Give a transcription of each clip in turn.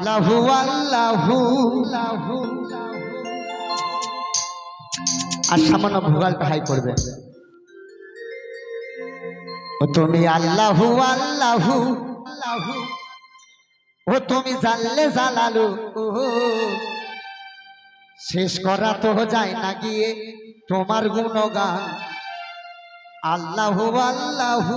আল্লাহু আল্লাহু। আল্লাহু আর সামান্য ভোগালটা হাই করবে। ও তুমি আল্লাহু আল্লাহু। আল্লাহু ও তুমি জানলে জালালু শেষ করা তো যায় না গিয়ে তোমার গুণগান। আল্লাহু আল্লাহু।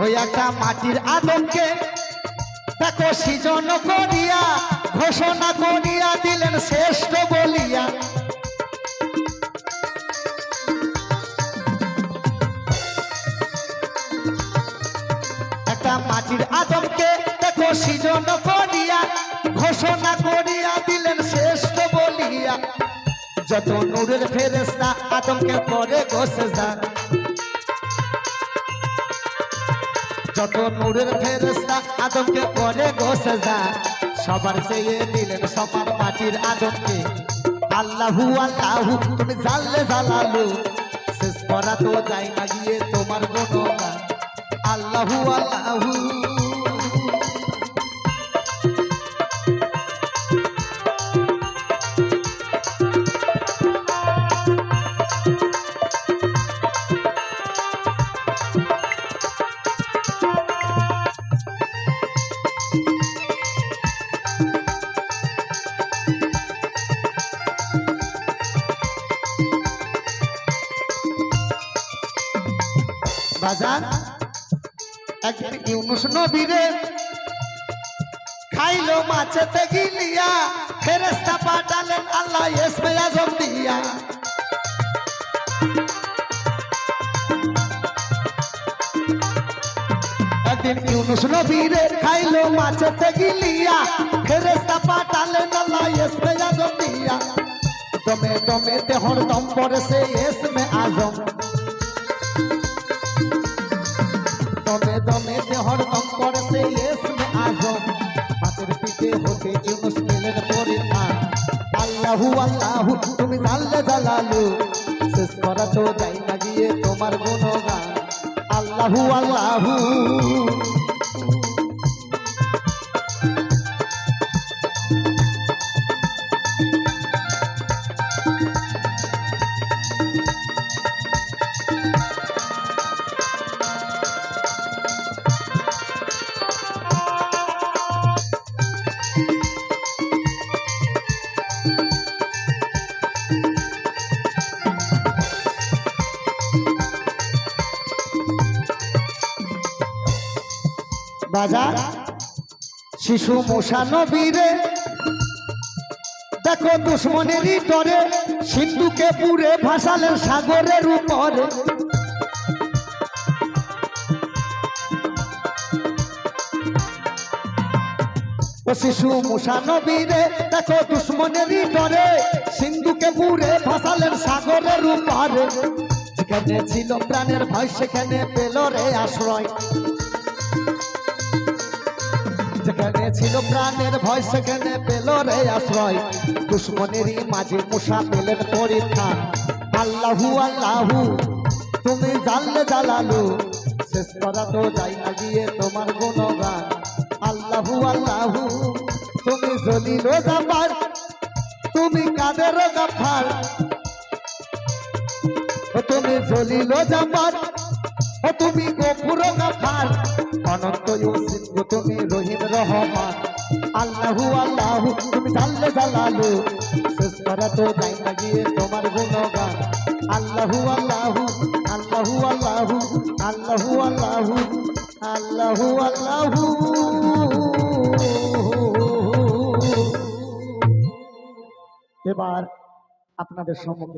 একটা মাটির আদমকে, দেখো সৃজন করিয়া, ঘোষণা করিয়া দিলেন শ্রেষ্ঠ বলিয়া। একটা মাটির আদমকে, দেখো সৃজন করিয়া, ঘোষণা করিয়া দিলেন শ্রেষ্ঠ বলিয়া। যত নূরের ফেরেস্তা আদমকে করে ঘোষেদা যত নূরের ফেরস্তা আদমকে করে ঘোষেদা সবার চেয়ে দিলেন সবার মাটির আদমকে। আল্লাহু আল্লাহু তুমি জানলে জালালু। শেষ করা তো যাই না গিয়ে তোমার গুণগান আল্লাহু আল্লাহু। বাজার একদিন ইউনুস নবীরে খাইলো মাছেতে গিলিয়া ফেরেস্তা পাঠালেন আল্লাহ এসমে আজম দিয়া। একদিন ইউনুস নবীরে খাইলো মাছেতে গিলিয়া ফেরেস্তা পাঠালেন আল্লাহ এসমে আজম দিয়া। দমে দমে দেহর দম পড়েছে এসমে আজম। দমে দমে দেহর দম করছে ইসমে আজম। পাতের পিঠে হতে ইউনুস পেলেন পরিমাণ আল্লাহু আল্লাহু, তুমি জানলে জালালু। শেষ করা তো যাই না গিয়ে তোমার গুণগান। আল্লাহু আল্লাহু। বাজার? শিশু মশা নবীরে। দেখো দুশ্মনেরই ডরে সিন্ধুকে পুরে ভাসালেন সাগরের উপরে। শিশু মুসা নবীরে, দেখো দুশ্মনেরই ডরে সিন্ধুকে পুরে ভাসালেন সাগরের উপরে। যেখানে ছিল প্রাণের ভয়, সেখানে পেল রে আশ্রয়। যেখানে ছিল প্রাণের ভয় সেখানে পেল রে আশ্রয়। দুশ্মনেরই মাঝে মুসা পেলেন পরীক্ষা। আল্লাহু আল্লাহু, তুমি জানলে জালালু শেষ করা তো যাই না গিয়ে তোমার গুণগান। আল্লাহু আল্লাহু, তুমি জলিল জামার তুমি কাদের গাফার তুমি জলিল জামার ও তুমি গফুর গাফার অনন্ত ইউসিফ আল্লাহু আল্লাহু, তুমি জানলে জালালু শেষ করা তো যাই না গিয়ে তোমার গুণগান। আল্লাহু আল্লাহু আল্লাহু আল্লাহু আল্লাহু আল্লাহু আল্লাহু আল্লাহু। এবার আপনাদের সম্মুখে